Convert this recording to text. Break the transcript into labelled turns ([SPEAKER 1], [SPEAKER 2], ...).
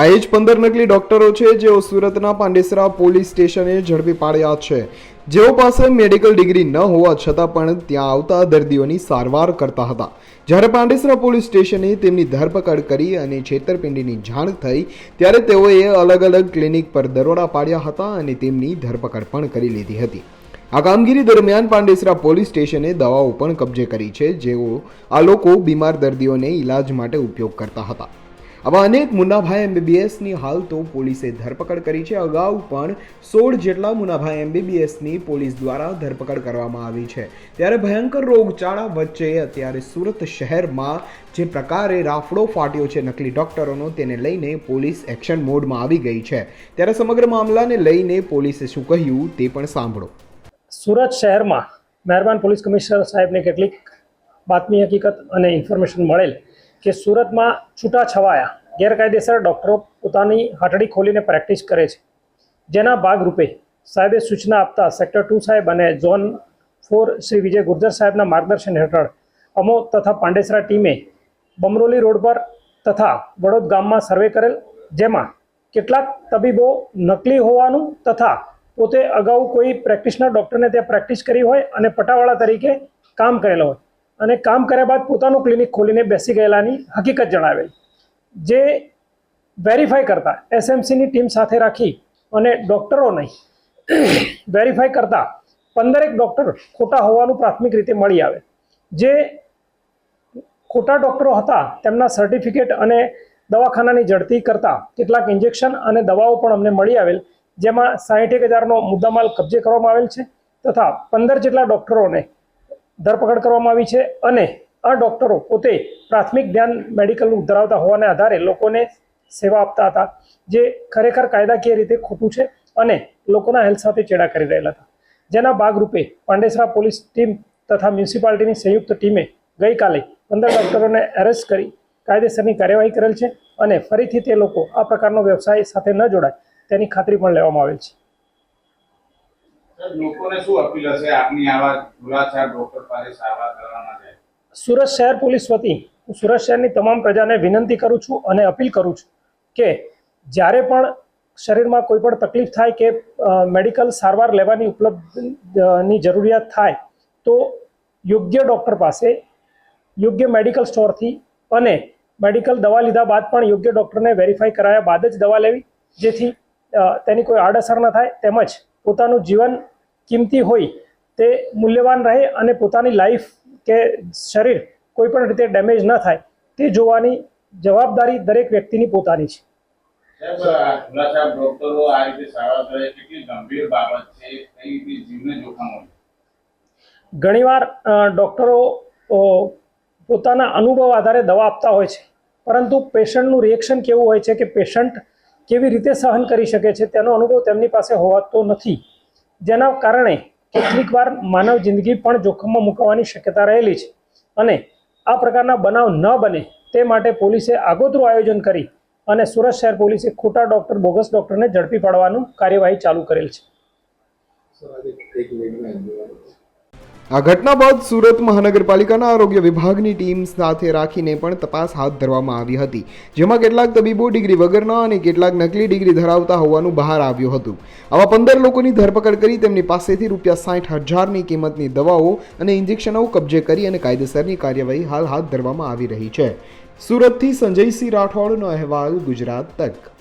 [SPEAKER 1] આ એ જ પંદર નકલી ડોક્ટરો છે જેઓ સુરતના પાંડેસરા પોલીસ સ્ટેશને ઝડપી પાડ્યા છે. જેઓ પાસે મેડિકલ ડિગ્રી ન હોવા છતાં પણ ત્યાં આવતા દર્દીઓની સારવાર કરતા હતા. જ્યારે પાંડેસરા પોલીસ સ્ટેશને તેમની ધરપકડ કરી અને છેતરપિંડીની જાણ થઈ, ત્યારે તેઓએ અલગ અલગ ક્લિનિક પર દરોડા પાડ્યા હતા અને તેમની ધરપકડ પણ કરી લીધી હતી. આ કામગીરી દરમિયાન પાંડેસરા પોલીસ સ્ટેશને દવાઓ પણ કબજે કરી છે જેઓ આ લોકો બીમાર દર્દીઓને ઈલાજ માટે ઉપયોગ કરતા હતા. આવા અનેક મુન્નાભાઈ એમબીબીએસની હાલ તો પોલીસે ધરપકડ કરી છે. અગાઉ પણ સોળ જેટલા મુન્નાભાઈ એમબીબીએસની પોલીસ દ્વારા ધરપકડ કરવામાં આવી છે. ત્યારે ભયંકર રોગચાળા વચ્ચે અત્યારે સુરત શહેરમાં જે પ્રકારે રાફડો ફાટ્યો છે નકલી ડોક્ટરોનો તેને લઈને પોલીસ એક્શન મોડમાં આવી ગઈ છે. ત્યારે સમગ્ર મામલાને લઈને પોલીસે શું કહ્યું તે પણ સાંભળો.
[SPEAKER 2] સુરત શહેરમાં મહેરબાન પોલીસ કમિશનર સાહેબને કેટલીક બાતમી હકીકત અને ઇન્ફોર્મેશન મળેલ કે સુરતમાં છૂટાછવાયા ગેરકાયદેસર ડૉક્ટરો પોતાની હાથડી ખોલીને પ્રેક્ટિસ કરે છે. જેના ભાગરૂપે સાહેબે સૂચના આપતા સેક્ટર ટુ સાહેબ અને ઝોન ફોર શ્રી વિજય ગુર્જર સાહેબના માર્ગદર્શન હેઠળ અમો તથા પાંડેસરા ટીમે બમરોલી રોડ પર તથા વડોદ ગામમાં સર્વે કરેલ, જેમાં કેટલાક તબીબો નકલી હોવાનું તથા પોતે અગાઉ કોઈ પ્રેક્ટિશનર ડૉક્ટરને ત્યાં પ્રેક્ટિસ કરી હોય અને પટાવાળા તરીકે કામ કરેલો હોય. અને કામ કર્યા બાદ પોતાનું ક્લિનિક ખોલીને બેસી ગયેલાની હકીકત જણાવેલ. જે વેરીફાઈ કરતા, એસએમસીની ટીમ સાથે રાખી અને ડૉક્ટરોને વેરીફાઈ કરતા પંદરેક ડૉક્ટર ખોટા હોવાનું પ્રાથમિક રીતે મળી આવે. જે ખોટા ડૉક્ટરો હતા, તેમના સર્ટિફિકેટ અને દવાખાનાની ઝડપી કરતા કેટલાક ઇન્જેક્શન અને દવાઓ પણ અમને મળી આવેલ, જેમાં સાહીઠેક હજારનો મુદ્દામાલ કબજે કરવામાં આવેલ છે, તથા પંદર જેટલા ડૉક્ટરોને ધરપકડ કરવામાં આવી છે અને આ ડોક્ટરો પોતે પ્રાથમિક જ્ઞાન મેડિકલનું ધરાવતા હોવાને આધારે લોકોને સેવા આપતા હતા, જે ખરેખર કાયદાકીય રીતે ખોટું છે અને લોકોના હેલ્થ સાથે ચેડા કરી રહેલા હતા. જેના ભાગરૂપે પાંડેસરા પોલીસ ટીમ તથા મ્યુનિસિપાલિટીની સંયુક્ત ટીમે ગઈકાલે પંદર ડૉક્ટરોને એરેસ્ટ કરી કાયદેસરની કાર્યવાહી કરેલ છે અને ફરીથી તે લોકો આ પ્રકારનો વ્યવસાય સાથે ન જોડાય તેની ખાતરી પણ લેવામાં આવેલ છે. સુરત શહેર પોલીસ વતી હું સુરત શહેરની તમામ પ્રજાને વિનંતી કરું છું અને અપીલ કરું છું કે જ્યારે પણ શરીરમાં કોઈ પણ તકલીફ થાય કે મેડિકલ સારવાર લેવાની ઉપલબ્ધની જરૂરિયાત થાય તો યોગ્ય ડૉક્ટર પાસે, યોગ્ય મેડિકલ સ્ટોરથી અને મેડિકલ દવા લીધા બાદ પણ યોગ્ય ડૉક્ટરને વેરીફાઈ કરાયા બાદ જ દવા લેવી, જેથી તેની કોઈ આડઅસર ન થાય. તેમજ પોતાનું જીવન કિંમતી હોય તે મૂલ્યવાન રહે અને પોતાની લાઈફ કે શરીર કોઈ પણ રીતે ડેમેજ ન થાય તે જોવાની જવાબદારી દરેક વ્યક્તિની પોતાની છે. ઘણીવાર ડૉક્ટરો પોતાના અનુભવ આધારે દવા આપતા હોય છે પરંતુ પેશન્ટનું રિએક્શન કેવું હોય છે કે પેશન્ટ કેવી રીતે સહન કરી શકે છે તેનો અનુભવ તેમની પાસે હોવાતો નથી. જેના કારણે કેટલીક વાર માનવ જિંદગી પણ જોખમમાં મૂકવાની શક્યતા રહેલી છે અને આ પ્રકારના બનાવ ન બને તે માટે પોલીસે આગોતરું આયોજન કરી અને સુરત શહેર પોલીસે ખોટા ડૉક્ટર, બોગસ ડૉક્ટરને ઝડપી પાડવાનું કાર્યવાહી ચાલુ કરેલ છે.
[SPEAKER 1] આ ઘટના બાદ સુરત મહાનગરપાલિકાના આરોગ્ય વિભાગની ટીમ સાથે રાખીને પણ તપાસ હાથ ધરવામાં આવી હતી, જેમાં કેટલાક તબીબો ડિગ્રી વગરના અને કેટલાક નકલી ડિગ્રી ધરાવતા હોવાનું બહાર આવ્યું હતું. આવા પંદર લોકોની ધરપકડ કરી તેમની પાસેથી રૂપિયા સાઠ હજારની કિંમતની દવાઓ અને ઇન્જેક્શનો કબજે કરી અને કાયદેસરની કાર્યવાહી હાલ હાથ ધરવામાં આવી રહી છે. સુરતથી સંજયસિંહ રાઠોડનો અહેવાલ ગુજરાત તક.